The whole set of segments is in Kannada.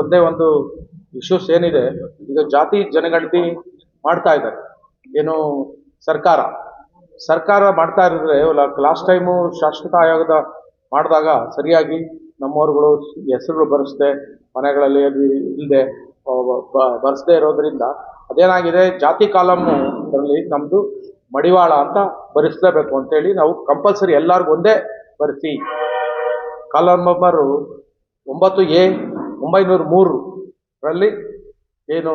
ಒಂದೇ ಒಂದು ಇಶ್ಯೂಸ್ ಏನಿದೆ. ಈಗ ಜಾತಿ ಜನಗಣತಿ ಮಾಡ್ತಾ ಇದ್ದಾರೆ. ಏನು ಸರ್ಕಾರ. ಸರ್ಕಾರ ಮಾಡ್ತಾ ಇರಿದ್ರೆ ಲಾಸ್ಟ್ ಟೈಮು ಶಾಶ್ವತ ಆಯೋಗದ ಮಾಡಿದಾಗ ಸರಿಯಾಗಿ ನಮ್ಮವ್ರುಗಳು ಹೆಸರುಗಳು ಬರೆಸದೆ, ಮನೆಗಳಲ್ಲಿ ಅದು ಇಲ್ಲದೆ ಬರೆಸದೇ ಇರೋದ್ರಿಂದ ಅದೇನಾಗಿದೆ, ಜಾತಿ ಕಾಲಮ್ಮು ನಮ್ಮದು ಮಡಿವಾಳ ಅಂತ ಬರೆಸಲೇಬೇಕು ಅಂತೇಳಿ ನಾವು ಕಂಪಲ್ಸರಿ ಎಲ್ಲರಿಗೂ ಒಂದೇ ಬರೆಸಿ. ಕಾಲಮ್ ಒಂಬತ್ತು ಎ ಒಂಬೈನೂರ ಮೂರರಲ್ಲಿ ಏನು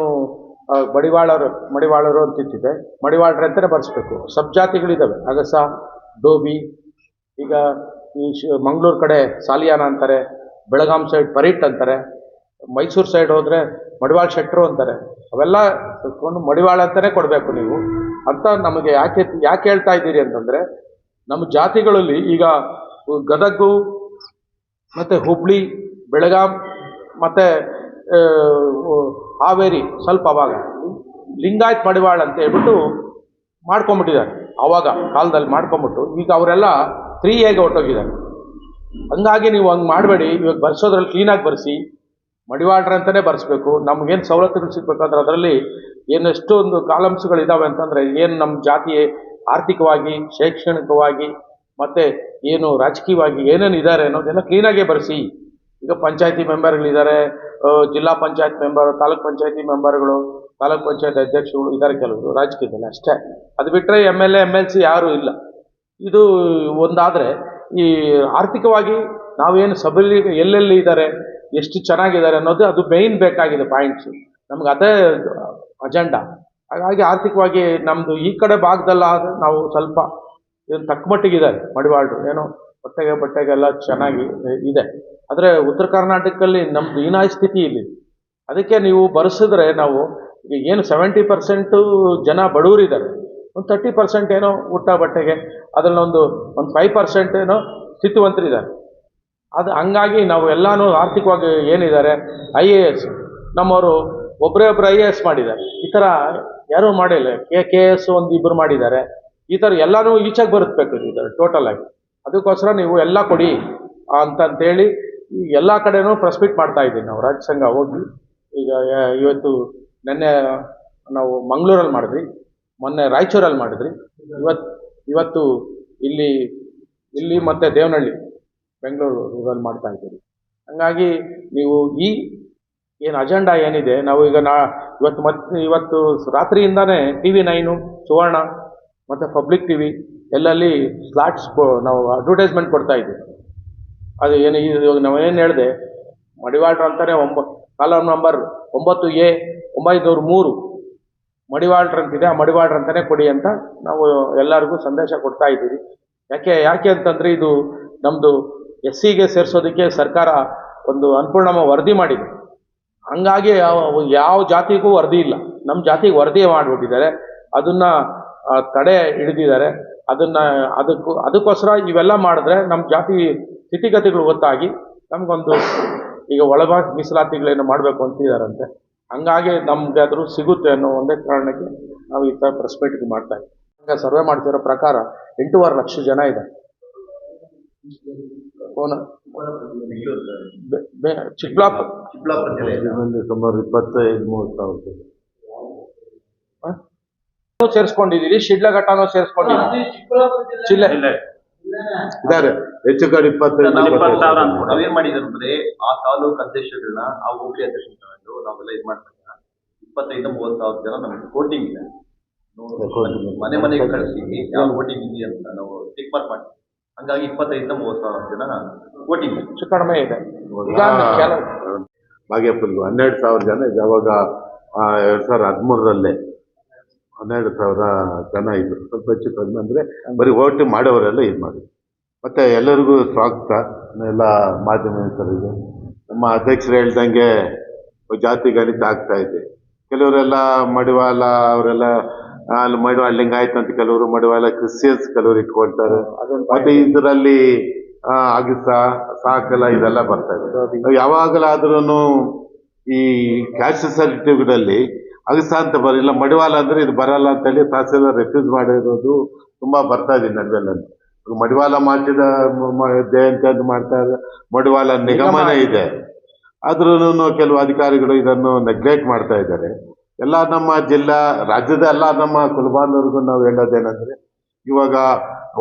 ಮಡಿವಾಳರು ಮಡಿವಾಳರು ಅಂತಿದ್ದಿದೆ ಮಡಿವಾಳರು ಅಂತಲೇ ಬರೆಸ್ಬೇಕು. ಸಬ್ ಜಾತಿಗಳಿದ್ದಾವೆ ಅಗಸ, ಡೋಬಿ, ಈಗ ಈ ಶ, ಮಂಗಳೂರು ಕಡೆ ಸಾಲಿಯಾನ ಅಂತಾರೆ, ಬೆಳಗಾಂ ಸೈಡ್ ಪರಿಟ್ ಅಂತಾರೆ, ಮೈಸೂರು ಸೈಡ್ ಹೋದರೆ ಮಡಿವಾಳ ಶೆಟ್ಟರು ಅಂತಾರೆ. ಅವೆಲ್ಲ ಕೊಂಡು ಮಡಿವಾಳ ಅಂತಲೇ ಕೊಡಬೇಕು ನೀವು. ಅಂತ ನಮಗೆ ಯಾಕೆ ಯಾಕೆ ಹೇಳ್ತಾ ಇದ್ದೀರಿ ಅಂತಂದರೆ, ನಮ್ಮ ಜಾತಿಗಳಲ್ಲಿ ಈಗ ಗದಗು ಮತ್ತು ಹುಬ್ಳಿ, ಬೆಳಗಾಂ ಮತ್ತು ಹಾವೇರಿ ಸ್ವಲ್ಪ ಅವಾಗ ಲಿಂಗಾಯತ್ ಮಡಿವಾಳ ಅಂತ ಹೇಳ್ಬಿಟ್ಟು ಮಾಡ್ಕೊಂಬಿಟ್ಟಿದ್ದಾರೆ. ಆವಾಗ ಕಾಲದಲ್ಲಿ ಮಾಡ್ಕೊಂಬಿಟ್ಟು ಈಗ ಅವರೆಲ್ಲ ತ್ರೀ ಎಗೆ ಹೊರಟೋಗಿದ್ದಾರೆ? ಹಂಗಾಗಿ ನೀವು ಹಂಗೆ ಮಾಡಬೇಡಿ, ಇವಾಗ ಬರ್ಸೋದ್ರಲ್ಲಿ ಕ್ಲೀನಾಗಿ ಬರೆಸಿ ಮಡಿವಾಳ್ರ ಅಂತಲೇ ಬರೆಸ್ಬೇಕು, ನಮಗೇನು ಸವಲತ್ತುಗಳು ಸಿಗ್ಬೇಕಂದ್ರೆ ಅದರಲ್ಲಿ ಏನು ಎಷ್ಟೊಂದು ಕಾಲಮ್ಸ್ಗಳಿದ್ದಾವೆ ಅಂತಂದರೆ ಏನು ನಮ್ಮ ಜಾತಿ ಆರ್ಥಿಕವಾಗಿ, ಶೈಕ್ಷಣಿಕವಾಗಿ, ಮತ್ತು ಏನು ರಾಜಕೀಯವಾಗಿ ಏನೇನು ಇದ್ದಾರೆ ಅನ್ನೋದೆಲ್ಲ ಕ್ಲೀನಾಗೇ ಬರೆಸಿ. ಈಗ ಪಂಚಾಯತಿ ಮೆಂಬರ್ಗಳಿದ್ದಾರೆ ಜಿಲ್ಲಾ ಪಂಚಾಯತ್ ಮೆಂಬರ್, ತಾಲೂಕ್ ಪಂಚಾಯತಿ ಮೆಂಬರ್ಗಳು, ತಾಲೂಕ್ ಪಂಚಾಯತ್ ಅಧ್ಯಕ್ಷಗಳು ಇದ್ದಾರೆ ಕೆಲವರು ರಾಜಕೀಯದಲ್ಲಿ ಅಷ್ಟೇ. ಅದು ಬಿಟ್ಟರೆ M L A M L C ಯಾರೂ ಇಲ್ಲ. ಇದು ಒಂದಾದರೆ ಈ ಆರ್ಥಿಕವಾಗಿ ನಾವೇನು ಸಬಲಿ ಎಲ್ಲೆಲ್ಲಿ ಇದ್ದಾರೆ, ಎಷ್ಟು ಚೆನ್ನಾಗಿದ್ದಾರೆ ಅನ್ನೋದು ಅದು ಮೇಯ್ನ್ ಬೇಕಾಗಿದೆ ಪಾಯಿಂಟ್ಸು ನಮ್ಗೆ ಅದೇ ಅಜೆಂಡಾ ಹಾಗಾಗಿ ಆರ್ಥಿಕವಾಗಿ ನಮ್ಮದು ಈ ಕಡೆ ಭಾಗದಲ್ಲಾದ್ರೆ ನಾವು ಸ್ವಲ್ಪ ಏನು ತಕ್ಕ ಮಟ್ಟಿಗಿದ್ದಾರೆ ಮಡಿವಾಳರು, ಏನೋ ಬಟ್ಟೆಗೆ ಬಟ್ಟೆಗೆಲ್ಲ ಚೆನ್ನಾಗಿ ಇದೆ. ಆದರೆ ಉತ್ತರ ಕರ್ನಾಟಕದಲ್ಲಿ ನಮ್ದು ಹೀನಾಯ ಸ್ಥಿತಿ ಇಲ್ಲಿ. ಅದಕ್ಕೆ ನೀವು ಬರೆಸಿದ್ರೆ ನಾವು ಏನು ಸೆವೆಂಟಿ ಪರ್ಸೆಂಟು ಜನ ಬಡವರಿದ್ದಾರೆ. ಒಂದು ತರ್ಟಿ ಪರ್ಸೆಂಟ್ ಏನೋ ಊಟ ಬಟ್ಟೆಗೆ ಅದರಲ್ಲೊಂದು ಒಂದು ಫೈವ್ ಪರ್ಸೆಂಟ್ ಏನೋ ಸ್ಥಿತಿವಂತರಿದ್ದಾರೆ ಅದು ಹಂಗಾಗಿ ನಾವು ಎಲ್ಲನೂ ಆರ್ಥಿಕವಾಗಿ ಏನಿದ್ದಾರೆ ಐ ಎ ಎಸ್ ನಮ್ಮವರು ಒಬ್ಬರೇ ಒಬ್ಬರು ಐ ಎ ಎಸ್ ಮಾಡಿದ್ದಾರೆ. ಈ ಥರ ಯಾರೂ ಮಾಡಿಲ್ಲ. ಕೆ ಕೆ ಎಸ್ ಒಂದು ಇಬ್ಬರು ಮಾಡಿದ್ದಾರೆ. ಈ ಥರ ಎಲ್ಲನೂ ಈಚೆಗೆ ಬರುತ್ತಬೇಕು ಟೋಟಲ್ ಆಗಿ. ಅದಕ್ಕೋಸ್ಕರ ನೀವು ಎಲ್ಲ ಕೊಡಿ ಅಂತಂತೇಳಿ ಈ ಎಲ್ಲ ಕಡೆನೂ ಪ್ರೆಸ್ಮೀಟ್ ಮಾಡ್ತಾ ಇದ್ದೀವಿ ನಾವು. ರಾಜ್ಯ ಸಂಘ ಹೋಗಿ ಈಗ ಇವತ್ತು ನಿನ್ನೆ ನಾವು ಮಂಗಳೂರಲ್ಲಿ ಮಾಡಿದ್ವಿ. ಮೊನ್ನೆ ರಾಯಚೂರಲ್ಲಿ ಮಾಡಿದ್ರಿ ಇವತ್ತು ಇವತ್ತು ಇಲ್ಲಿ ಇಲ್ಲಿ ಮತ್ತು ದೇವನಹಳ್ಳಿ, ಬೆಂಗಳೂರು ಇದ್ರಲ್ಲಿ ಮಾಡ್ತಾ ಇದ್ದೀವಿ. ಹಂಗಾಗಿ ನೀವು ಈ ಏನು ಅಜೆಂಡಾ ಏನಿದೆ, ನಾವು ಈಗ ನಾ, ಇವತ್ತು ಮತ್ತೆ ಇವತ್ತು ರಾತ್ರಿಯಿಂದಾನೇ ಟಿ ವಿ ನೈನು, ಸುವರ್ಣ ಮತ್ತು ಪಬ್ಲಿಕ್ ಟಿ ವಿ ಎಲ್ಲಲ್ಲಿ ಸ್ಲಾಟ್ಸ್ ನಾವು ಅಡ್ವರ್ಟೈಸ್ಮೆಂಟ್ ಕೊಡ್ತಾ ಇದ್ದೀವಿ. ಅದು ಏನು ಇವಾಗ ನಾವು ಏನು ಹೇಳಿದೆ, ಮಡಿವಾಳರು ಅಂತಾನೆ ಒಂಬ, ಕಾಲಮ್ ನಂಬರ್ ಒಂಬತ್ತು ಎ, ಒಂಬೈನೂರು ಮೂರು. ಅಂತಿದೆ, ಆ ಮಡಿವಾಳ್ರು ಅಂತಾನೆ ಕೊಡಿ ಅಂತ ನಾವು ಎಲ್ಲರಿಗೂ ಸಂದೇಶ ಕೊಡ್ತಾ ಇದ್ದೀವಿ. ಯಾಕೆ ಯಾಕೆ ಅಂತಂದರೆ ಇದು ನಮ್ಮದು ಎಸ್ ಸಿಗೆ ಸೇರಿಸೋದಕ್ಕೆ ಸರ್ಕಾರ ಒಂದು ಅನ್ಪೂರ್ಣಮ ವರದಿ ಮಾಡಿದೆ. ಹಂಗಾಗಿ ಯಾವ ಜಾತಿಗೂ ವರದಿ ಇಲ್ಲ. ನಮ್ಮ ಜಾತಿಗೆ ವರದಿ ಮಾಡಿಬಿಟ್ಟಿದ್ದಾರೆ. ಅದನ್ನ ತಡೆ ಹಿಡಿದಿದ್ದಾರೆ. ಅದನ್ನ ಅದಕ್ಕೂ ಅದಕ್ಕೋಸ್ಕರ ಇವೆಲ್ಲ ಮಾಡಿದ್ರೆ ನಮ್ಮ ಜಾತಿ ಸ್ಥಿತಿಗತಿಗಳು ಗೊತ್ತಾಗಿ ನಮಗೊಂದು ಈಗ ಒಳಭಾಗ ಮೀಸಲಾತಿಗಳೇನು ಮಾಡಬೇಕು ಅಂತಿದ್ದಾರಂತೆ ಹಂಗಾಗಿ ನಮ್ಗೆ ಆದರೂ ಸಿಗುತ್ತೆ ಅನ್ನೋ ಒಂದೇ ಕಾರಣಕ್ಕೆ ನಾವು ಈ ಥರ ಪ್ರೆಸ್ ಮೀಟಿಂಗ್ ಮಾಡ್ತಾ ಇದ್ದೀವಿ ಈಗ ಸರ್ವೆ ಮಾಡ್ತಿರೋ ಪ್ರಕಾರ ಎಂಟೂವರೆ ಲಕ್ಷ ಜನ ಇದೆ. ಚಿಕ್ಕಬಳ್ಳಾಪುರ ಸುಮಾರು ಇಪ್ಪತ್ತೈದು ಮೂವತ್ತು ಸಾವಿರ. ಜನ. ಸೇರಿಸ್ಕೊಂಡಿದ್ದೀರಿ ಶಿಡ್ಲಘಟ್ಟನೂ ಸೇರಿಸ್ಕೊಂಡಿದ್ದೀರಿ ಜಿಲ್ಲೆ ಇದ್ದಾರೆ. ಹೆಚ್ಚು ಕಡೆ ಇಪ್ಪತ್ತೈದು ಇಪ್ಪತ್ತು ಸಾವಿರ ಅನ್ಕೊಂಡು ನಾವೇನ್ ಮಾಡಿದ್ರು ಅಂದ್ರೆ ಆ ತಾಲೂಕು ಅಧ್ಯಕ್ಷಗಳನ್ನ ಆ ಹೋಗಿ ಅಧ್ಯಕ್ಷ ತಗೊಂಡು ನಾವೆಲ್ಲ ಇದು ಮಾಡ್ತಾರೆ ಇಪ್ಪತ್ತೈದು ಮೂವತ್ತು ಸಾವಿರ ಜನ ನಮ್ಗೆ ವೋಟಿಂಗ್ ಇದೆ. ಮನೆ ಮನೆಗೆ ಕಳಿಸಿ ಯಾವ ವೋಟಿಂಗ್ ಇದೆ ಅಂತ ನಾವು ಟಿಕ್ ಮಾರ್ಕ್ ಮಾಡಿ. ಹಂಗಾಗಿ ಇಪ್ಪತ್ತೈದಿಂದ ಮೂವತ್ತು ಸಾವಿರ ಜನ ವೋಟಿಂಗ್ ಇದೆ. ಹೆಚ್ಚು ಕಡಿಮೆ ಇದೆ. ಬಾಗೇಪಲ್ಲಿಗೂ ಹನ್ನೆರಡು ಸಾವಿರ ಜನ ಯಾವಾಗ ಎರಡ್ ಸಾವಿರದ ಹದಿಮೂರರಲ್ಲೇ. ಹನ್ನೆರಡು ಸಾವಿರ ಜನ ಇದ್ರು. ಸ್ವಲ್ಪ ಹೆಚ್ಚು ಕಡಿಮೆ ಅಂದರೆ ಬರೀ ಓಟ್ ಮಾಡೋರೆಲ್ಲ ಇದು ಮಾಡಿ ಮತ್ತು ಎಲ್ಲರಿಗೂ ಸ್ವಾಗತ. ಎಲ್ಲ ಮಾಧ್ಯಮ ಮಿತ್ರರಿಗೆ ನಮ್ಮ ಅಧ್ಯಕ್ಷರು ಹೇಳ್ದಂಗೆ ಜಾತಿ ಗಣಿತ ಆಗ್ತಾ ಇದೆ. ಕೆಲವರೆಲ್ಲ ಮಡಿವಾಳ ಅವರೆಲ್ಲ ಅಲ್ಲಿ ಮಡಿವಾಳ ಲಿಂಗಾಯತ್ ಅಂತ ಕೆಲವರು ಮಡಿವಾಳ ಕ್ರಿಶ್ಚಿಯನ್ಸ್ ಕೆಲವರು ಇಟ್ಕೊಳ್ತಾರೆ ಮತ್ತೆ ಇದರಲ್ಲಿ ಅಗಿಸ ಸಾಕಲ ಇದೆಲ್ಲ ಬರ್ತಾ ಇದೆ. ಯಾವಾಗಲಾದ್ರೂ ಈ ಕ್ಯಾಸ್ಟ್ ಸರ್ಟಿಫಿಕೇಟಲ್ಲಿ ಅಗಸ ಅಂತ ಬರಲ್ಲ ಮಡಿವಾಳ ಅಂದ್ರೆ ಇದು ಬರಲ್ಲ ಅಂತೇಳಿ ತಹಸೀಲ್ದಾರ್ ರೆಫ್ಯೂಸ್ ಮಾಡಿರೋದು ತುಂಬಾ ಬರ್ತಾ ಇದೆ ನಡುವೆಲ್ಲ ಮಡಿವಾಳ ಮಾಡಿದ ಜಯಂತಿ ಅಂತ ಮಾಡ್ತಾ ಇದ್ದಾರೆ ಮಡಿವಾಳ ನಿಗಮನ ಇದೆ. ಆದ್ರೂ ಕೆಲವು ಅಧಿಕಾರಿಗಳು ಇದನ್ನು ನೆಗ್ಲೆಕ್ಟ್ ಮಾಡ್ತಾ ಇದ್ದಾರೆ. ಎಲ್ಲ ನಮ್ಮ ಜಿಲ್ಲಾ ರಾಜ್ಯದ ಎಲ್ಲ ನಮ್ಮ ಕುಲಬಾಂಧವರಿಗೂ ನಾವು ಹೇಳೋದೇನಂದ್ರೆ ಇವಾಗ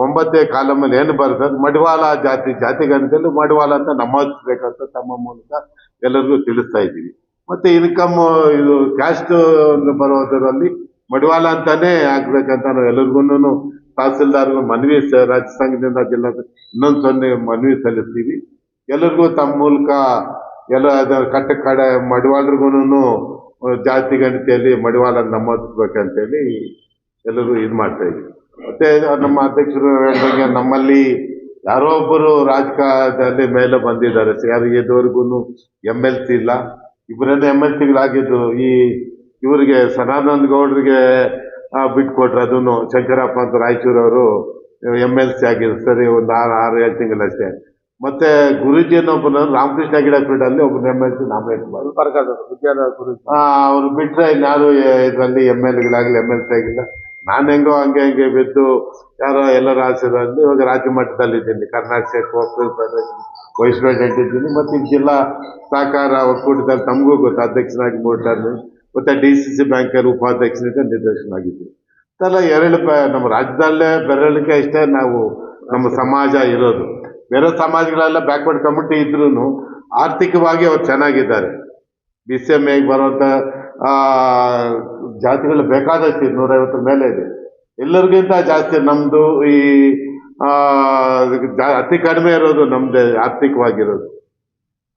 ಒಂಬತ್ತೇ ಕಾಲಮಲ್ಲಿ ಏನು ಬರ್ತದೆ ಮಡಿವಾಳ ಜಾತಿ ಜಾತಿ ಮಡಿವಾಲ ಮಡಿವಾಳ ಅಂತ ಬೇಕಂತ ತಮ್ಮ ಮೂಲಕ ಎಲ್ಲರಿಗೂ ತಿಳಿಸ್ತಾ ಇದ್ದೀವಿ. ಮತ್ತೆ ಇನ್ಕಮ್ ಇದು ಕ್ಯಾಸ್ಟ್ ಬರೋದರಲ್ಲಿ ಮಡಿವಾಳ ಅಂತಾನೆ ಆಗ್ಬೇಕಂತ ನಾವು ಎಲ್ಲರಿಗೂ ತಹಸೀಲ್ದಾರ್ಗಳು ಮನವಿ ರಾಜ್ಯ ಸಂಘದಿಂದ ಜಿಲ್ಲಾ ಇನ್ನೊಂದು ಸೊನ್ನೆ ಮನವಿ ಸಲ್ಲಿಸ್ತೀವಿ. ಎಲ್ಲರಿಗೂ ತಮ್ಮ ಮೂಲಕ ಎಲ್ಲ ಕಟ್ಟ ಕಡೆ ಮಡಿವಾಳ್ರಿಗೂ ಜಾತಿ ಗಣತಿಯಲ್ಲಿ ಮಡಿವಾಳ ನಮೂದಿಸ್ಬೇಕಂತೇಳಿ ಎಲ್ಲರೂ ಇದು ಮಾಡ್ತಾ ಇದ್ವಿ ಮತ್ತೆ ನಮ್ಮ ಅಧ್ಯಕ್ಷರು ಹೇಳ್ದಂಗೆ ನಮ್ಮಲ್ಲಿ ಯಾರೋ ಒಬ್ಬರು ರಾಜಕಾರಣದಲ್ಲಿ ಮೇಲೆ ಬಂದಿದ್ದಾರೆ. ಯಾರು ಇದುವರೆಗೂ ಎಂ ಎಲ್ ಸಿ ಇಲ್ಲ. ಇಬ್ಬರನ್ನೇ ಎಂ ಎಲ್ ಸಿಗಳಾಗಿದ್ದು ಈ ಇವರಿಗೆ ಸದಾನಂದ ಗೌಡರಿಗೆ ಬಿಟ್ಕೊಟ್ರು ಅದನ್ನು ಶಂಕರಪ್ಪ ಅಂತ ರಾಯಚೂರವರು ಎಂ ಎಲ್ ಸಿ ಆಗಿದ್ರು ಸರಿ ಒಂದು ಆರು ಆರು ಏಳು ತಿಂಗಳಷ್ಟೇ ಮತ್ತೆ ಗುರುಜಿ ಅನ್ನೊಬ್ಬನ ರಾಮಕೃಷ್ಣ ಗಿಡಪೀಠಲ್ಲಿ ಒಬ್ಬನ ಎಂ ಎಲ್ ಸಿ ನಾಮಿನೇಟ್ ಮಾಡಿ ಅವ್ರು ಬಿಟ್ರೆ ಇನ್ಯಾರು ಇದರಲ್ಲಿ ಎಂ ಎಲ್ ಗಳಾಗಲಿ ಎಂ ಎಲ್ ಸಿ ಆಗಿಲ್ಲ. ನಾನು ಹೆಂಗೋ ಹಂಗೆ ಹಂಗೆ ಬಿದ್ದು ಯಾರೋ ಎಲ್ಲರ ಆಸೆ ಇವಾಗ ರಾಜ್ಯ ಮಟ್ಟದಲ್ಲಿ ಇದ್ದೀನಿ ಕರ್ನಾಟಕ ಸ್ಟೇಟ್ ವಕೀಲ್ ಇದ್ದೀನಿ ಮತ್ತೆ ಈಗ ಜಿಲ್ಲಾ ಸಹಕಾರ ಒಕ್ಕೂಟದಲ್ಲಿ ತಮಗೂ ಗೊತ್ತು, ಅಧ್ಯಕ್ಷನಾಗಿ ಮೂರು ಟರ್ಮ್ ಮತ್ತೆ ಡಿ ಸಿ ಸಿ ಬ್ಯಾಂಕಲ್ಲಿ ನಿರ್ದೇಶನ ನಿರ್ದೇಶನಾಗಿದ್ದೀನಿ ಇದೆಲ್ಲ ಎರಡು ನಮ್ಮ ರಾಜ್ಯದಲ್ಲೇ ಬೆರಳಿಕೆ ಅಷ್ಟೇ ನಾವು ನಮ್ಮ ಸಮಾಜ ಇರೋದು. ಬೇರೆ ಸಮಾಜಗಳೆಲ್ಲ ಬ್ಯಾಕ್ವರ್ಡ್ ಕಮಿಟಿ ಇದ್ರೂ ಆರ್ಥಿಕವಾಗಿ ಅವ್ರು ಚೆನ್ನಾಗಿದ್ದಾರೆ. ಬಿ ಸಿ ಎಂ ಎಗೆ ಬರೋಂಥ ಜಾತಿಗಳು ಬೇಕಾದಷ್ಟು ನೂರೈವತ್ತರ ಮೇಲೆ ಇದೆ. ಎಲ್ಲರಿಗಿಂತ ಜಾಸ್ತಿ ನಮ್ಮದು ಈ ಅತಿ ಕಡಿಮೆ ಇರೋದು ನಮ್ಮದೇ ಆರ್ಥಿಕವಾಗಿರೋದು.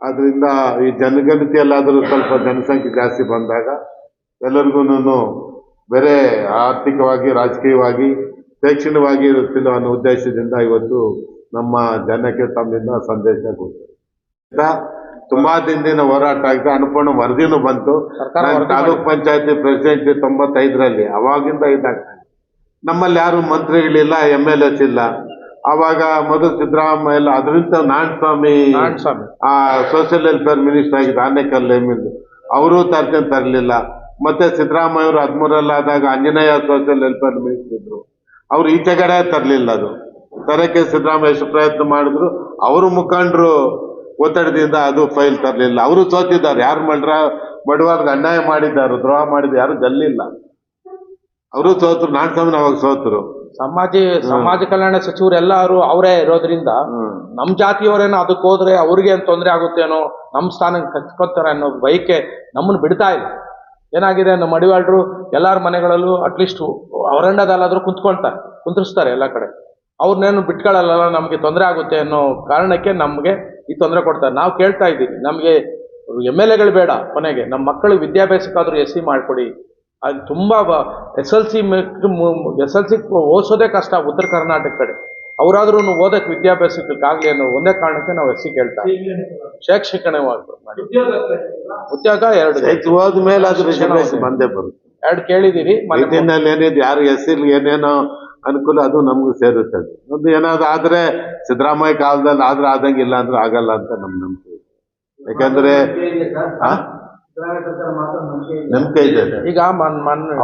ಆದ್ರಿಂದ ಈ ಜನಗಣತಿಯಲ್ಲಾದರೂ ಸ್ವಲ್ಪ ಜನಸಂಖ್ಯೆ ಜಾಸ್ತಿ ಬಂದಾಗ ಎಲ್ಲರಿಗೂ ಬೇರೆ ಆರ್ಥಿಕವಾಗಿ ರಾಜಕೀಯವಾಗಿ ಶೈಕ್ಷಣಿಕವಾಗಿ ಇರುತ್ತಿಲ್ಲ ಅನ್ನೋ ಉದ್ದೇಶದಿಂದ ಇವತ್ತು ನಮ್ಮ ಜನಕ್ಕೆ ತಮ್ಮಿಂದ ಸಂದೇಶ ಕೊಡ್ತಾರೆ ತುಂಬಾ ದಿನದಿಂದ ಹೋರಾಟ ಆಗಿದೆ ಅನುಪೂರ್ಣ ವರದಿನೂ ಬಂತು. ತಾಲೂಕ್ ಪಂಚಾಯತಿ ಪ್ರೆಸಿಡೆಂಟ್ ತೊಂಬತ್ತೈದರಲ್ಲಿ ಅವಾಗಿಂದ ಇದಾಗ್ತದೆ ನಮ್ಮಲ್ಲಿ ಯಾರು ಮಂತ್ರಿಗಳಿಲ್ಲ ಎಂ ಎಲ್ ಎಸ್ ಇಲ್ಲ. ಅವಾಗ ಮೊದಲು ಸಿದ್ದರಾಮಯ್ಯ ಎಲ್ಲ ಅದರಿಂದ ನಾರಾಯಣ ಸ್ವಾಮಿ ನಾರಾಯಣ ಸ್ವಾಮಿ ಆ ಸೋಷಿಯಲ್ ವೆಲ್ಫೇರ್ ಮಿನಿಸ್ಟರ್ ಆಗಿದ್ದ ಆನೇಕಲ್ ಎಮ್ಮಿಂದು ಅವರು ತರ್ಕೊಂಡು ತರಲಿಲ್ಲ. ಮತ್ತೆ ಸಿದ್ದರಾಮಯ್ಯ ಅವರು ಹದಿಮೂರಲ್ಲಾದಾಗ ಆಂಜನೇಯ ಸೋಷಿಯಲ್ ವೆಲ್ಫೇರ್ ಮಿನಿಸ್ಟರ್ ಇದ್ರು. ಅವ್ರು ಈಚೆಗಡೆ ತರಲಿಲ್ಲ ಅದು. ತರಕ್ಕೆ ಸಿದ್ದರಾಮಯ್ಯ ಎಷ್ಟು ಪ್ರಯತ್ನ ಮಾಡಿದ್ರು ಅವರು ಮುಖಂಡರು ಒತ್ತಡದಿಂದ ಅದು ಫೈಲ್ ತರಲಿಲ್ಲ. ಅವರು ಸೋತಿದ್ದಾರೆ. ಯಾರು ಮಾಡ್ರ ಬಡವರ್ಗ ಅನ್ಯಾಯ ಮಾಡಿದ್ದಾರೆ ದ್ರೋಹ ಮಾಡಿದ್ರು ಯಾರು ಗಲ್ಲಿಲ್ಲ ಅವರು ಸೋತರು ನಾನ್ ಸ್ವಾಮಿ ಅವಾಗ ಸೋತರು. ಸಮಾಜ ಸಮಾಜ ಕಲ್ಯಾಣ ಸಚಿವರು ಎಲ್ಲರೂ ಅವರೇ ಇರೋದ್ರಿಂದ ನಮ್ ಜಾತಿಯವರೇನೋ ಅದಕ್ಕೆ ಹೋದ್ರೆ ಅವ್ರಿಗೆ ಏನ್ ತೊಂದರೆ ಆಗುತ್ತೇನೋ ನಮ್ಮ ಸ್ಥಾನಕ್ಕೆ ಕಚ್ಕೊತಾರೆ ಅನ್ನೋ ಬಯಕೆ ನಮ್ಮನ್ನು ಬಿಡ್ತಾ ಇಲ್ಲ ಏನಾಗಿದೆ ನಮ್ಮ ಮಡಿವಾಳರು ಎಲ್ಲಾರ ಮನೆಗಳಲ್ಲೂ ಅಟ್ಲೀಸ್ಟ್ ಅವರಂಡದಲ್ಲಾದ್ರೂ ಕುಂತ್ಕೊಳ್ತಾರೆ ಕುಂತ್ರಿಸ್ತಾರೆ ಎಲ್ಲ ಕಡೆ. ಅವ್ರನ್ನೇನು ಬಿಟ್ಕೊಳ್ಳಲ್ಲ ನಮಗೆ ತೊಂದರೆ ಆಗುತ್ತೆ ಅನ್ನೋ ಕಾರಣಕ್ಕೆ ನಮಗೆ ಈ ತೊಂದರೆ ಕೊಡ್ತಾರೆ. ನಾವು ಕೇಳ್ತಾ ಇದ್ದೀವಿ ನಮಗೆ ಎಂ ಎಲ್ ಎಗಳು ಬೇಡ ಕೊನೆಗೆ ನಮ್ಮ ಮಕ್ಕಳು ವಿದ್ಯಾಭ್ಯಾಸಕ್ಕಾದ್ರೂ ಎಸ್ ಸಿ ಮಾಡಿಕೊಡಿ ಅದು ತುಂಬ S L C S L C ಓದಿಸೋದೇ ಕಷ್ಟ ಉತ್ತರ ಕರ್ನಾಟಕ ಕಡೆ. ಅವರಾದ್ರೂ ಓದಕ್ಕೆ ವಿದ್ಯಾಭ್ಯಾಸಕ್ಕಾಗಲಿ ಅನ್ನೋ ಒಂದೇ ಕಾರಣಕ್ಕೆ ನಾವು ಎಸ್ ಸಿ ಕೇಳ್ತಾ. ಶೈಕ್ಷಣಿಕವಾಗಿ ಉದ್ಯೋಗ ಎರಡು. ಹೋದ್ಮೇಲೆ ಅದು ಬಂದೇ ಬರುತ್ತೆ. ಎರಡು ಕೇಳಿದಿರಿ ಏನಿದೆ ಯಾರು ಎಸ್ ಏನೇನೋ ಅನುಕೂಲ ಅದು ನಮ್ಗೆ ಸೇರುತ್ತೆ ಅದು. ಒಂದು ಏನಾದ್ರು ಆದ್ರೆ ಸಿದ್ದರಾಮಯ್ಯ ಕಾಲದಲ್ಲಿ ಆದ್ರೆ ಆದಂಗಿಲ್ಲ ಇಲ್ಲ ಅಂದ್ರೆ ಆಗಲ್ಲ ಅಂತ ನಮ್ ನಂಬಿಕೆ ಯಾಕಂದ್ರೆ ಆ? ನಂಬಿಕೆ ಇದೆ ಈಗ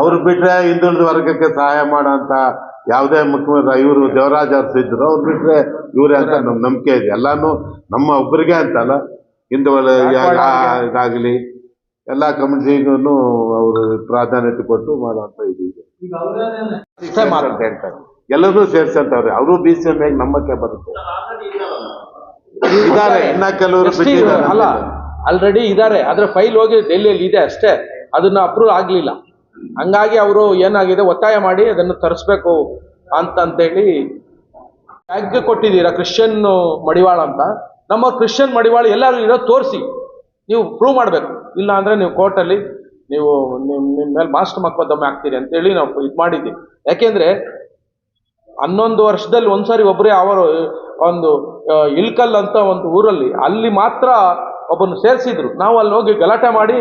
ಅವ್ರು ಬಿಟ್ರೆ ಹಿಂದುಳಿದ ವರ್ಗಕ್ಕೆ ಸಹಾಯ ಮಾಡೋಂತ ಯಾವುದೇ ಮುಖ್ಯಮಂತ್ರಿ ಇವರು ದೇವರಾಜ್ ಅವ್ರು ಇದ್ರು ಅವ್ರು ಬಿಟ್ರೆ ಇವ್ರೆ ಅಂತ ನಮ್ ನಂಬಿಕೆ ಇದೆ. ಎಲ್ಲಾನು ನಮ್ಮ ಒಬ್ಬರಿಗೆ ಅಂತಲ್ಲ ಹಿಂದುಳಿದ ಇದಾಗಲಿ ಎಲ್ಲಾ ಕಮ್ಯುನಿಟಿಗೂ ಅವರು ಪ್ರಾಧಾನ್ಯತೆ ಕೊಟ್ಟು ಮಾಡುವಂತ ಇದು ಹೇಳ್ತಾರೆ. ಎಲ್ಲರೂ ಸೇರ್ಸಂತವ್ರೆ. ಅವರು ಬಿ ಸಿ ಎಂ ನಂಬಕ್ಕೆ ಬರುತ್ತೆ. ಇದ್ದಾರೆ. ಇನ್ನ ಕೆಲವರು ಬಿಟ್ಟಿದ್ದಾರೆ. ಅಲ್ಲ. ಆಲ್ರೆಡಿ ಇದ್ದಾರೆ ಆದರೆ ಫೈಲ್ ಹೋಗಿ ಡೆಲ್ಲಿಯಲ್ಲಿ ಇದೆ ಅಷ್ಟೇ. ಅದನ್ನ ಅಪ್ರೂವ್ ಆಗಲಿಲ್ಲ. ಹಂಗಾಗಿ ಅವರು ಏನಾಗಿದೆ ಒತ್ತಾಯ ಮಾಡಿ ಅದನ್ನು ತರಿಸ್ಬೇಕು ಅಂತಂತೇಳಿ ಟ್ಯಾಗ್ ಕೊಟ್ಟಿದ್ದೀರಾ ಕ್ರಿಶ್ಚಿಯನ್ ಮಡಿವಾಳ ಅಂತ. ನಮ್ಮ ಕ್ರಿಶ್ಚಿಯನ್ ಮಡಿವಾಳ ಎಲ್ಲರೂ ಇರೋ ತೋರಿಸಿ. ನೀವು ಪ್ರೂವ್ ಮಾಡಬೇಕು. ಇಲ್ಲ ಅಂದ್ರೆ ನೀವು ಕೋರ್ಟಲ್ಲಿ ನೀವು ನಿಮ್ಮ ನಿಮ್ಮ ಮೇಲೆ ಮಾಸ್ಟರ್ ಮೊಕದ್ದಮೆ ಆಗ್ತೀರಿ ಅಂತೇಳಿ ನಾವು ಇದು ಮಾಡಿದ್ದೀವಿ. ಯಾಕೆಂದರೆ ಹನ್ನೊಂದು ವರ್ಷದಲ್ಲಿ ಒಂದ್ಸಾರಿ ಒಬ್ಬರೇ ಅವರು ಒಂದು ಇಳ್ಕಲ್ ಅಂತ ಒಂದು ಊರಲ್ಲಿ ಅಲ್ಲಿ ಮಾತ್ರ ಒಬ್ಬನು ಸೇರಿಸಿದ್ರು. ನಾವು ಅಲ್ಲಿ ಹೋಗಿ ಗಲಾಟೆ ಮಾಡಿ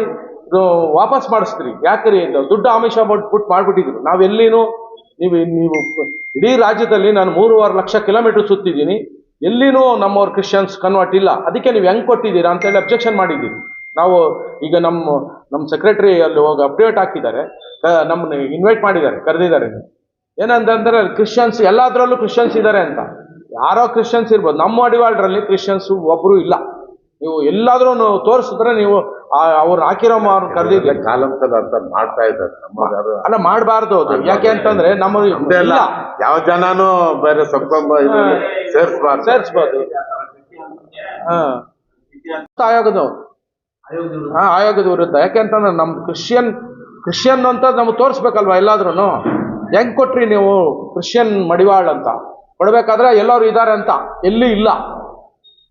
ವಾಪಸ್ ಮಾಡಿಸ್ತೀರಿ. ಯಾಕ್ರಿ? ದುಡ್ಡು ಆಮಿಷ ಬಿಟ್ಟು ಮಾಡ್ಬಿಟ್ಟಿದ್ರು. ನಾವೆಲ್ಲಿನೂ ನೀವು ನೀವು ಇಡೀ ರಾಜ್ಯದಲ್ಲಿ ನಾನು ಮೂರುವರೆ ಲಕ್ಷ ಕಿಲೋಮೀಟರ್ ಸುತ್ತಿದ್ದೀನಿ. ಎಲ್ಲಿನೂ ನಮ್ಮವ್ರು ಕ್ರಿಶ್ಚಿಯನ್ಸ್ ಕನ್ವರ್ಟ್ ಇಲ್ಲ. ಅದಕ್ಕೆ ನೀವು ಹೆಂಗ್ ಕೊಟ್ಟಿದ್ದೀರಾ ಅಂತೇಳಿ ಅಬ್ಜೆಕ್ಷನ್ ಮಾಡಿದ್ದೀವಿ. ನಾವು ಈಗ ನಮ್ಮ ನಮ್ಮ ಸೆಕ್ರೆಟರಿ ಅಲ್ಲಿ ಹೋಗಿ ಅಪ್ಡೇಟ್ ಹಾಕಿದ್ದಾರೆ. ನಮ್ಮನ್ನ ಇನ್ವೈಟ್ ಮಾಡಿದ್ದಾರೆ, ಕರೆದಿದ್ದಾರೆ. ಏನಂತಂದ್ರೆ ಕ್ರಿಶ್ಚಿಯನ್ಸ್, ಎಲ್ಲಾದ್ರಲ್ಲೂ ಕ್ರಿಶ್ಚಿಯನ್ಸ್ ಇದ್ದಾರೆ ಅಂತ. ಯಾರೋ ಕ್ರಿಶ್ಚಿಯನ್ಸ್ ಇರ್ಬೋದು. ನಮ್ಮ ಅಡಿವಾಳ್ರಲ್ಲಿ ಕ್ರಿಶ್ಚಿಯನ್ಸ್ ಒಬ್ಬರು ಇಲ್ಲ. ನೀವು ಎಲ್ಲಾದ್ರೂ ತೋರಿಸಿದ್ರೆ ನೀವು ಅವ್ರು ಹಾಕಿರೋ ಅವ್ರು ಕರೆದಿದ್ದೆ ಕಾಲಂತದ ಅಂತ ಮಾಡ್ತಾ ಇದ್ದಾರೆ. ನಮ್ಮ ಅಲ್ಲ ಮಾಡಬಾರ್ದು ಅದು. ಯಾಕೆ ಅಂತಂದ್ರೆ ನಮ್ಮ ಇಲ್ಲ ಅಲ್ಲ. ಯಾವ ಜನನು ಬೇರೆ ಸಪ್ತಂಬರ್ ಸೇರಿಸ್ಬಾರ್ದು. ಸೇರಿಸ್ಬಾರ್ದು. ಹಾ. ಆಯೋಗದವ್ರು. ಹಾ ಆಯೋಗದ ವಿರುದ್ಧ ಯಾಕೆ ಅಂತಂದ್ರೆ ನಮ್ ಕ್ರಿಶ್ಚಿಯನ್ ಕ್ರಿಶ್ಚಿಯನ್ ಅಂತ ನಮ್ಗೆ ತೋರಿಸ್ಬೇಕಲ್ವಾ ಎಲ್ಲಾದ್ರೂ ಹೆಂಗ್ ಕೊಟ್ರಿ ನೀವು ಕ್ರಿಶ್ಚಿಯನ್ ಮಡಿವಾಳ್ ಅಂತ? ಕೊಡ್ಬೇಕಾದ್ರೆ ಎಲ್ಲರೂ ಇದ್ದಾರೆ ಅಂತ. ಎಲ್ಲಿ ಇಲ್ಲ.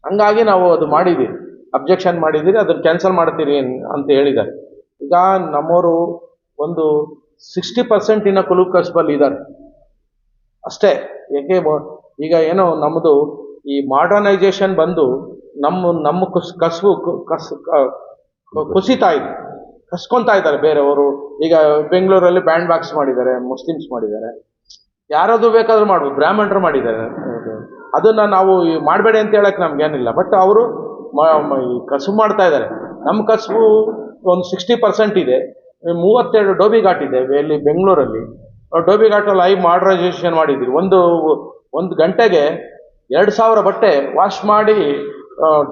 ಹಂಗಾಗಿ ನಾವು ಅದು ಮಾಡಿದ್ದೀವಿ ಅಬ್ಜೆಕ್ಷನ್ ಮಾಡಿದ್ದೀರಿ, ಅದನ್ನ ಕ್ಯಾನ್ಸಲ್ ಮಾಡ್ತೀರಿ ಅಂತ ಹೇಳಿದ್ದಾರೆ. ಈಗ ನಮ್ಮವರು ಒಂದು ಸಿಕ್ಸ್ಟಿ ಪರ್ಸೆಂಟಿನ ಕುಲು ಕಸಬಲ್ಲಿ ಇದ್ದಾರೆ. ಅಷ್ಟೇ ಬ- ಈಗ ಏನೋ ನಮ್ಮದು ಈ ಮಾಡರ್ನೈಸೇಷನ್ ಬಂದು ನಮ್ಮ ನಮ್ಮ ಕುಸ್, ಕಸಬು ಕಸ್ ಕುಸಿತಾ ಇದೆ. ಕಸ್ಕೊತಾ ಇದ್ದಾರೆ ಬೇರೆಯವರು. ಈಗ ಬೆಂಗಳೂರಲ್ಲಿ ಬ್ಯಾಂಡ್ ಬಾಕ್ಸ್ ಮಾಡಿದ್ದಾರೆ, ಮುಸ್ಲಿಮ್ಸ್ ಮಾಡಿದ್ದಾರೆ. ಯಾರಾದರೂ ಬೇಕಾದ್ರೂ ಮಾಡ್ಬೋದು, ಬ್ರಾಹ್ಮಣರು ಮಾಡಿದ್ದಾರೆ. ಅದನ್ನ ನಾವು ಮಾಡಬೇಡಿ ಅಂತ ಹೇಳಕ್ ನಮ್ಗೇನಿಲ್ಲ ಬಟ್ ಅವರು ಕಸುಬು ಮಾಡ್ತಾ ಇದ್ದಾರೆ. ನಮ್ಮ ಕಸುಬು ಒಂದು ಸಿಕ್ಸ್ಟಿ ಪರ್ಸೆಂಟ್ ಇದೆ. ಮೂವತ್ತೆರಡು ಡೋಬಿ ಘಾಟ್ ಇದೆ, ಇಲ್ಲಿ ಬೆಂಗಳೂರಲ್ಲಿ. ಡೋಬಿ ಘಾಟಲ್ಲಿ ಐ ಮಾಡ್ರೈಸೇಷನ್ ಮಾಡಿದ್ದೀವಿ. ಒಂದು ಒಂದು ಗಂಟೆಗೆ ಎರಡು ಸಾವಿರ ಬಟ್ಟೆ ವಾಶ್ ಮಾಡಿ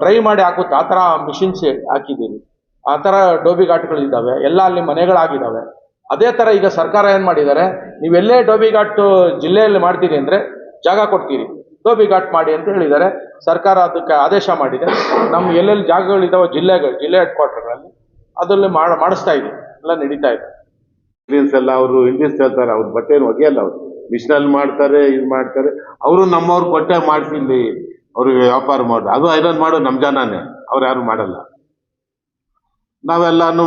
ಡ್ರೈ ಮಾಡಿ ಹಾಕುತ್ತೆ. ಆ ಥರ ಮಿಷಿನ್ಸ್ ಹಾಕಿದ್ದೀವಿ. ಆ ಥರ ಡೋಬಿ ಘಾಟ್ಗಳಿದ್ದಾವೆ ಎಲ್ಲ ಅಲ್ಲಿ ಮನೆಗಳಾಗಿದ್ದಾವೆ. ಅದೇ ಥರ ಈಗ ಸರ್ಕಾರ ಏನು ಮಾಡಿದ್ದಾರೆ? ನೀವೆಲ್ಲೇ ಡೋಬಿ ಘಾಟ್ ಜಿಲ್ಲೆಯಲ್ಲಿ ಮಾಡ್ತೀರಿ ಅಂದರೆ ಜಾಗ ಕೊಡ್ತೀರಿ. ಡೋಬಿ ಘಾಟ್ ಮಾಡಿ ಅಂತ ಹೇಳಿದ್ದಾರೆ. ಸರ್ಕಾರ ಅದಕ್ಕೆ ಆದೇಶ ಮಾಡಿದೆ. ನಮ್ಮ ಎಲ್ಲೆಲ್ಲಿ ಜಾಗಗಳಿದ್ದಾವೆ ಜಿಲ್ಲೆಗಳು, ಜಿಲ್ಲೆ ಹೆಡ್ ಕ್ವಾರ್ಟರ್ಗಳಲ್ಲಿ ಅದರಲ್ಲಿ ಮಾಡ, ಮಾಡಿಸ್ತಾ ಇದೆ. ಎಲ್ಲ ನಡೀತಾ ಇದೆ. ಇಂಡಿಯನ್ಸ್ ಎಲ್ಲ ಅವರು ಇಂಡಿಯನ್ಸ್ ಹೇಳ್ತಾರೆ, ಅವ್ರ ಬಟ್ಟೆ ಒಗೆಯಲ್ಲ ಅವರು. ಮಿಷನಲ್ಲಿ ಮಾಡ್ತಾರೆ, ಇದು ಮಾಡ್ತಾರೆ. ಅವರು ನಮ್ಮವ್ರ ಬಟ್ಟೆ ಮಾಡ್ತೀನಿ ಇಲ್ಲಿ ಅವ್ರಿಗೆ ವ್ಯಾಪಾರ ಮಾಡೋದು ಅದು ಐರನ್ ಮಾಡೋ ನಮ್ಮ ಜನನೇ. ಅವ್ರು ಯಾರು ಮಾಡಲ್ಲ. ನಾವೆಲ್ಲಾನು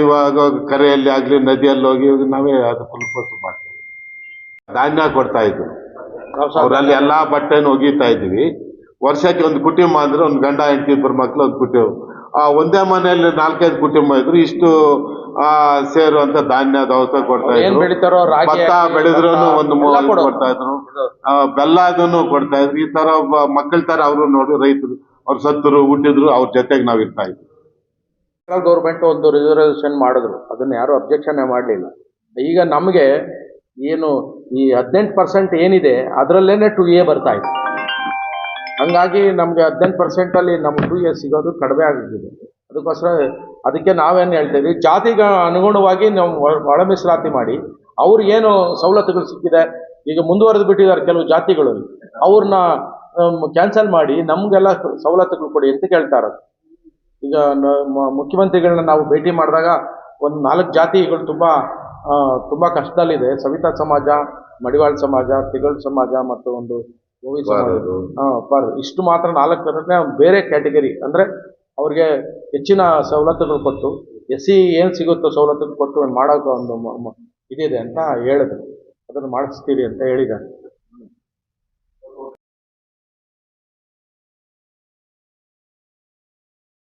ಇವಾಗ ಕರೆಯಲ್ಲಿ ಆಗಲಿ, ನದಿಯಲ್ಲಿ ಹೋಗಿ ನಾವೇ ಅದು ಫುಲ್ಕೋಸು ಮಾಡ್ತೀವಿ. ಧಾನ್ಯ ಕೊಡ್ತಾ ಇದ್ರು. ಅವರಲ್ಲಿ ಎಲ್ಲಾ ಬಟ್ಟೆನೂ ಒಗೀತಾ ಇದ್ವಿ. ವರ್ಷಕ್ಕೆ ಒಂದು ಕುಟುಂಬ ಅಂದ್ರೆ ಒಂದು ಗಂಡ ಹೆಂಡತಿ ಇಬ್ಬರು ಮಕ್ಳು ಒಂದು ಕುಟುಂಬ. ಆ ಒಂದೇ ಮನೆಯಲ್ಲಿ ನಾಲ್ಕೈದು ಕುಟುಂಬ ಇದ್ರು. ಇಷ್ಟು ಆ ಸೇರುವಂತ ಧಾನ್ಯ ದವಸ ಕೊಡ್ತಾ ಇದ್ರು. ಭತ್ತ ಬೆಳೆದ್ರು ಒಂದು ಕೊಡ್ತಾ ಇದ್ರು. ಆ, ಬೆಲ್ಲ ಅದನ್ನು ಕೊಡ್ತಾ ಇದ್ರು. ಈ ತರ ಒಬ್ಬ ಮಕ್ಕಳ ತರ ಅವರು ನೋಡಿ ರೈತರು. ಅವ್ರು ಸತ್ತರು ಹುಟ್ಟಿದ್ರು ಅವ್ರ ಜೊತೆಗೆ ನಾವ್ ಇರ್ತಾ ಇದ್ವಿ. ಸೆಂಟ್ರಲ್ ಗೌರ್ಮೆಂಟ್ ಒಂದು ರಿಸರ್ವೇಷನ್ ಮಾಡಿದ್ರು. ಅದನ್ನ ಯಾರು ಅಬ್ಜೆಕ್ಷನ್ ಮಾಡಲಿಲ್ಲ. ಈಗ ನಮಗೆ ಏನು ಈ ಹದಿನೆಂಟು ಪರ್ಸೆಂಟ್ ಏನಿದೆ, ಅದರಲ್ಲೇನೆ ಟು ಎ ಬರ್ತಾ ಇತ್ತು ಹಂಗಾಗಿ ನಮಗೆ ಹದಿನೆಂಟು ಪರ್ಸೆಂಟಲ್ಲಿ ನಮ್ಗೆ ಟು ಎ ಸಿಗೋದು ಕಡಿಮೆ ಆಗಿಬಿಟ್ಟಿದೆ. ಅದಕ್ಕೋಸ್ಕರ ಅದಕ್ಕೆ ನಾವೇನು ಹೇಳ್ತೀವಿ ಜಾತಿಗೆ ಅನುಗುಣವಾಗಿ ನಾವು ಒಳ- ಮೀಸಲಾತಿ ಮಾಡಿ ಅವ್ರಿಗೆ ಏನು ಸವಲತ್ತುಗಳು ಸಿಕ್ಕಿದೆ, ಈಗ ಮುಂದುವರೆದು ಬಿಟ್ಟಿದ್ದಾರೆ ಕೆಲವು ಜಾತಿಗಳು ಅವ್ರನ್ನ ಕ್ಯಾನ್ಸಲ್ ಮಾಡಿ ನಮಗೆಲ್ಲ ಸವಲತ್ತುಗಳು ಕೊಡಿ ಅಂತ ಕೇಳ್ತಾ ಇರೋದು. ಈಗ ಮುಖ್ಯಮಂತ್ರಿಗಳನ್ನ ನಾವು ಭೇಟಿ ಮಾಡಿದಾಗ ಒಂದು ನಾಲ್ಕು ಜಾತಿಗಳು ತುಂಬ ತುಂಬ ಕಷ್ಟದಲ್ಲಿದೆ. ಸವಿತಾ ಸಮಾಜ ಮಡಿವಾಳ ಸಮಾಜ ತಿಗಳ್ ಸಮಾಜ ಮತ್ತು ಒಂದು ಗೋವಿ ಸಮಾಜ. ಇಷ್ಟು ಮಾತ್ರ ನಾಲ್ಕು ನಾಲ್ಕರನ್ನೇ ಬೇರೆ ಕ್ಯಾಟಗರಿ. ಅಂದರೆ ಅವ್ರಿಗೆ ಹೆಚ್ಚಿನ ಸವಲತ್ತುಗಳು ಕೊಟ್ಟು ಎಸ್ ಸಿ ಏನು ಸಿಗುತ್ತೋ ಸವಲತ್ತು ಕೊಟ್ಟು ಮಾಡೋಕೆ ಒಂದು ಇದಿದೆ ಅಂತ ಹೇಳಿದ್ರು. ಅದನ್ನು ಮಾಡಿಸ್ತೀರಿ ಅಂತ ಹೇಳಿದ್ದಾರೆ.